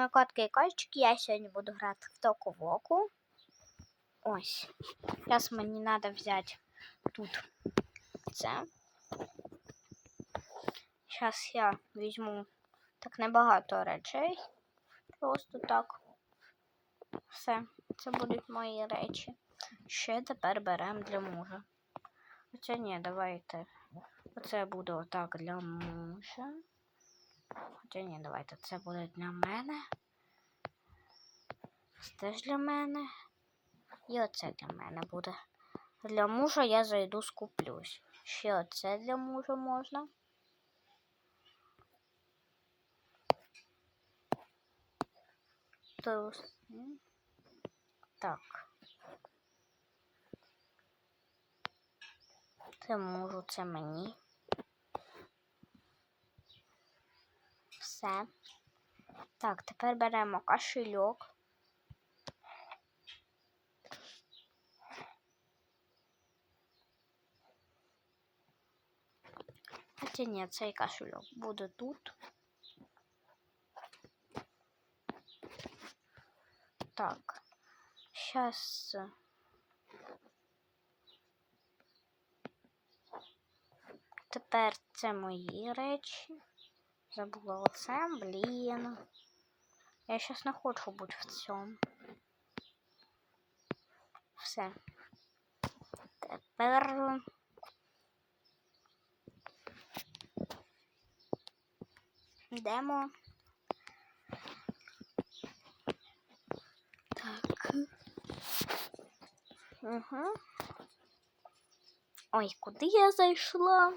мої котки і кольчики. Я сьогодні буду грати в току-воку. Ось. Зараз мені треба взяти тут це. Зараз я візьму так небагато речей. Просто так. Все, це будуть мої речі. Ще тепер беремо для мужа. Оце ні, давайте. Оце буде отак для мужа. Хоча ні, давайте це буде для мене. Це теж для мене. І оце для мене буде. Для мужа я зайду скуплюсь. Ще оце для мужа можна. Так. Це можу, це мені. Все. Так, тепер беремо кошельок. Хоча ні, цей кошельок буде тут. Так. Сейчас. Тепер це мої речі. Забула оце, блін. Я щас не хочу бути в цьому. Все. Тепер. Йдемо. Так. Угу. Ой, куди я зайшла?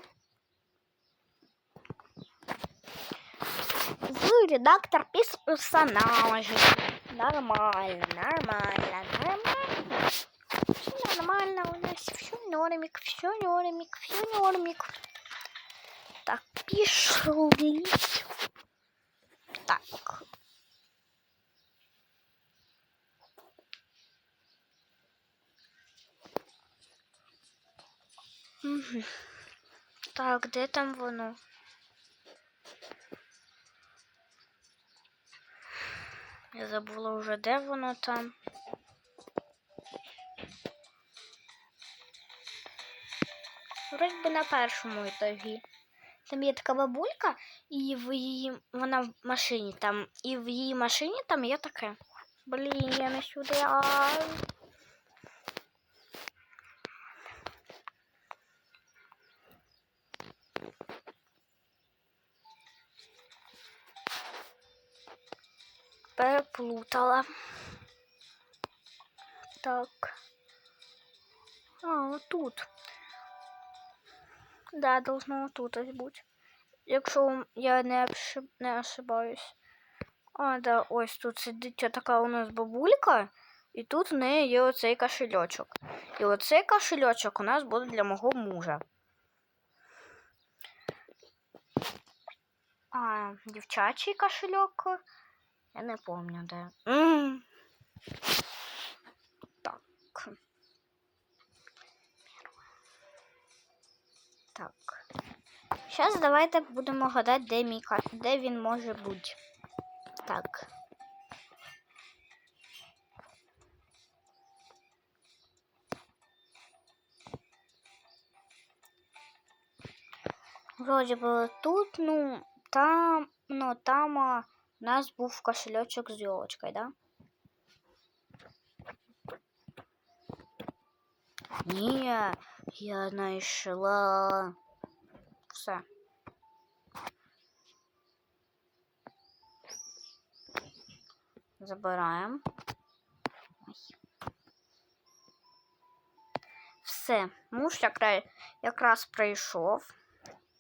В редактор персонажей. Нормально, нормально, нормально. Все нормально у нас, все нормик, все нормик, все нормик. Так, пішли. Так. Угу. Так, де там воно? Я забула вже, де воно там. Вроді би на першому етажі. Там є така бабулька, і в її вона в машині там, і в її машині там є таке. Блін, я не сюди. Переплутала. Так. А, вот тут. Да, должно вот тут бути. Якщо я не, обшиб... не ошибаюсь. А, да, ось тут сидить така у нас бабулька, і тут в неї є оцей кошельочок. І оцей кошельочок у нас буде для мого мужа. А, дівчачий кошельок. Я не помню, де. М. Так. Так. Зараз давайте будемо гадати, де мій ка- де він може бути. Так. Вроді би тут, ну, там, ну, там а, у нас був кошельочок з елочкою, да? Ні, я знайшла. Все. Забираємо. Все, муж якраз, прийшов.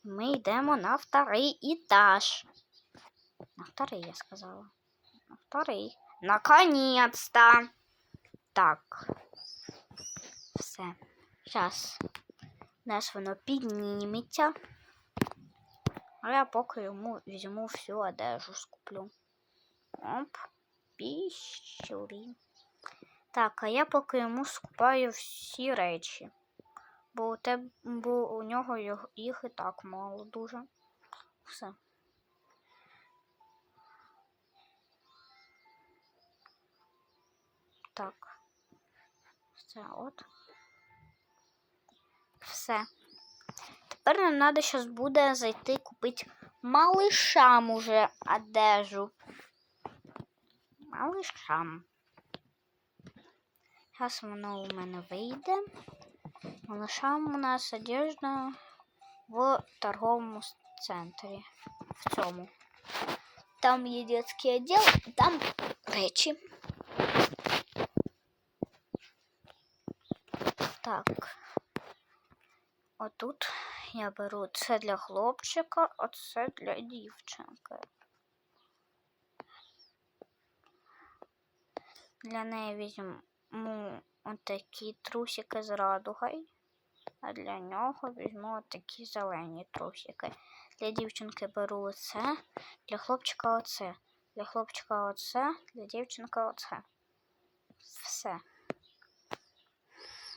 Ми йдемо на вторий етаж. На второй, я сказала. На второй. Наконец-то. Так. Все. Зараз. Наш воно підніметься. А я поки йому візьму всю одежу скуплю. Оп. Піщурі. Так, а я поки йому скупаю всі речі. Бо у тебе, бо у нього їх і так мало дуже. Все. Так. Все, от. Все. Тепер нам треба зараз буде зайти купити малышам уже одежу. Малышам. Зараз воно у мене вийде. Малышам у нас одежда в торговому с- центрі. В цьому. Там є детський відділ, там речі. Так. Отут я беру це для хлопчика, а це для дівчинки. Для неї візьму отакі трусики з радугою, а для нього візьму отакі зелені трусики. Для дівчинки беру оце, для хлопчика оце, для хлопчика оце, для дівчинки оце. Все.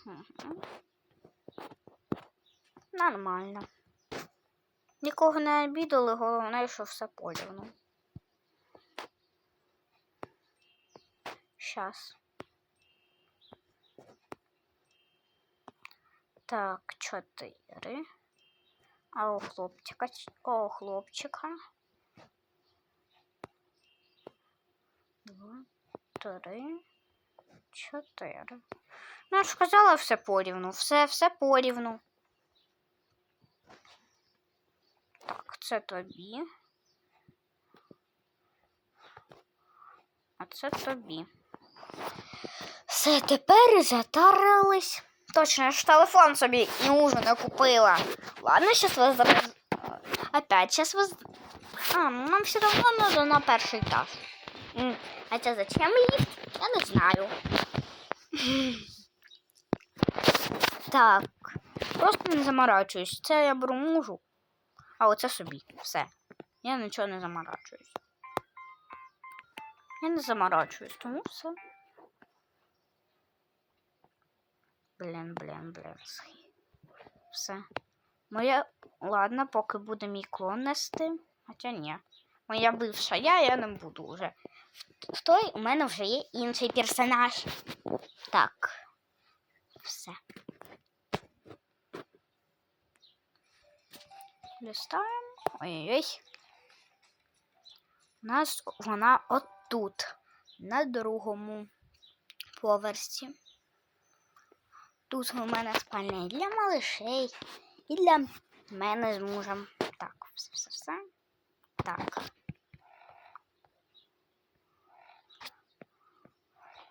Мгм. Нормально. Нікого не обідали, головне, що все порівну. Щас. Так, чотири. А у хлопчика, а у хлопчика. Два, три, чотири. Ну, я ж сказала все порівну. Все, все порівну. Так, це тобі. А це тобі. Все, тепер затарились. Точно, я ж телефон собі і ужин не купила. Ладно, сейчас воз... Опять сейчас воз... А, ну нам все равно надо на перший этаж. Хотя зачем лифт? Я не знаю. Так. Просто не заморачуюсь. Це я беру мужу. А оце собі. Все. Я нічого не заморачуюсь. Я не заморачуюсь, тому все. Блін, блін, блін. Все. Моя. Ладно, поки буде мій клон нести. Хоча ні. Моя бивша я, я не буду вже. В той у мене вже є інший персонаж. Так. Все. Листаємо. Ой-ой-ой. У нас вона отут, на другому поверсі. Тут у мене спальня і для малишей, і для мене з мужем. Так, все, все, все. Так.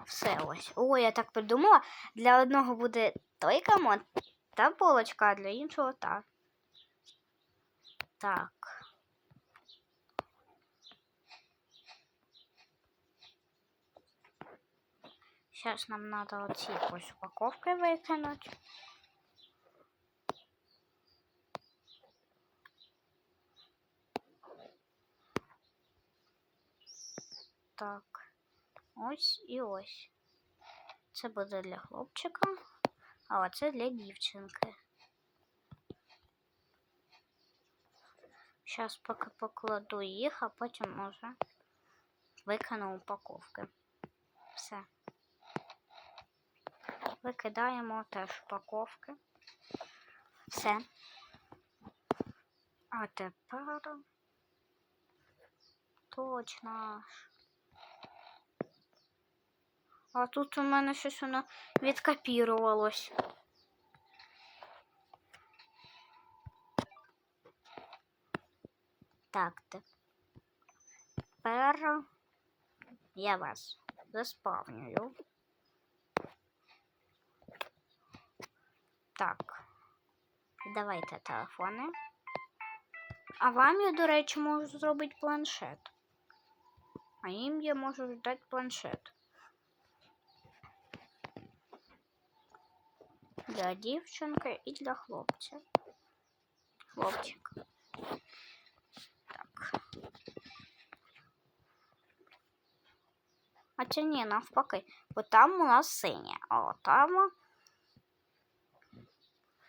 Все ось. О, я так придумала. Для одного буде той комод та полочка, а для іншого та. Так. Сейчас нам надо вот эти ось упаковки выкинуть. Так. Ось і ось. Це буде для хлопчика, а оце для дівчинки. Зараз поки покладу їх, а потім може викину упаковки. Все. Викидаємо теж упаковки. Все. А тепер точно. А тут у мене щось воно відкопірувалось. Так, тепер я вас заспавнюю. Так. Давайте телефони. А вам я, до речі, можу зробити планшет. А їм я можу дати планшет. Для дівчинки і для хлопця. Хлопчик. Так. А це ні, навпаки. Бо там у нас синє, а там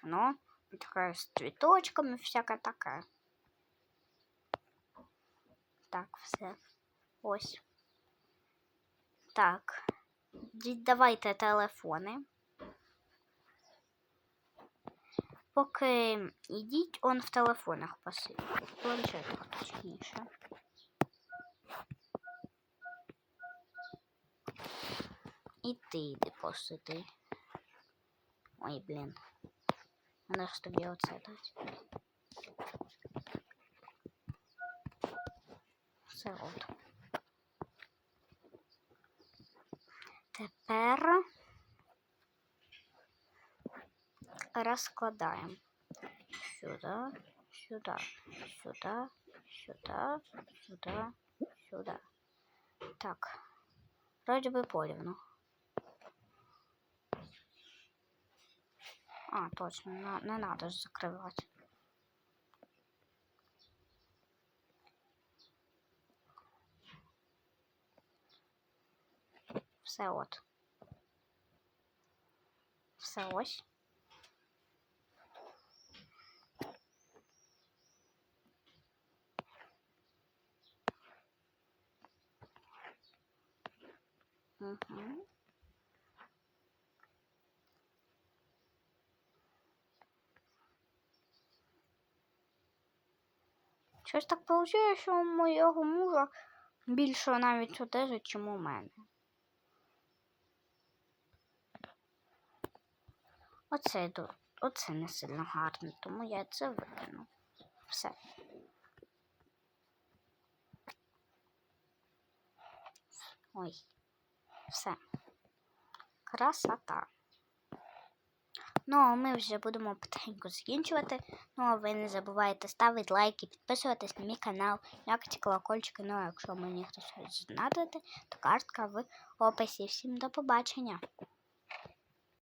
ну, такая с цветочками, всякое такое. Так, все. Ось. Так. віддавайте телефони. Поки йдіть, он в телефонах посидіть. В планшетах точніше. І ти йди посиди. Ой, блін. Мене ж тобі оце дать. Все от. Тепер розкладаємо сюди, сюди, сюди, сюди, сюди, сюди. Так. Вроде би порівну. А, точно, на- не надо ж закривати. Все от. Все ось. Угу. Щось так виходить, що у моєго мужа більше навіть одежі, ніж у мене. Оце, йду- оце не сильно гарно, тому я це викину. Все. Ой. Все. Красота. Ну, а ми вже будемо потихеньку закінчувати. Ну, а ви не забувайте ставити лайки, підписуватись на мій канал, лякати колокольчики. Ну, а якщо мені хтось знадобиться, то картка в описі. Всім до побачення!